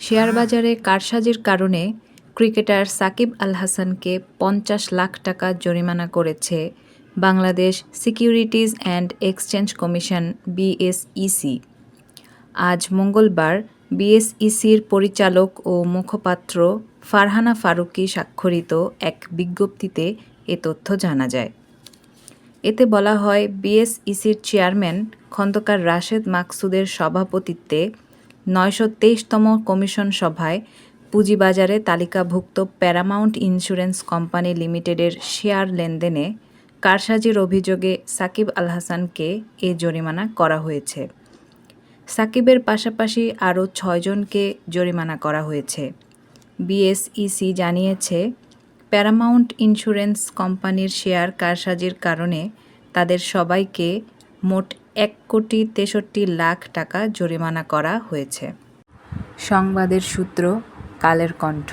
শেয়ারবাজারে কারসাজির কারণে ক্রিকেটার সাকিব আল হাসানকে পঞ্চাশ লাখ টাকা জরিমানা করেছে Bangladesh securities and exchange commission BSEC আজ মঙ্গলবার বিএসইসির পরিচালক ও মুখপাত্র ফারহানা ফারুকী স্বাক্ষরিত এক বিজ্ঞপ্তিতে এ তথ্য জানা যায়। এতে বলা হয় বিএসইসির চেয়ারম্যান খন্দকার রাশেদ মাকসুদের সভাপতিত্বে নয়শো তেইশতম কমিশন সভায় পুঁজিবাজারে তালিকাভুক্ত প্যারামাউন্ট ইন্স্যুরেন্স কোম্পানি লিমিটেডের শেয়ার লেনদেনে কারসাজির অভিযোগে সাকিব আল হাসানকে এ জরিমানা করা হয়েছে। সাকিবের পাশাপাশি আরও ছয়জনকে জরিমানা করা হয়েছে। বিএসইসি জানিয়েছে, প্যারামাউন্ট ইন্স্যুরেন্স কোম্পানির শেয়ার কারসাজির কারণে তাদের সবাইকে মোট এক কোটি তেষট্টি লাখ টাকা জরিমানা করা হয়েছে। সংবাদের সূত্র কালের কণ্ঠ।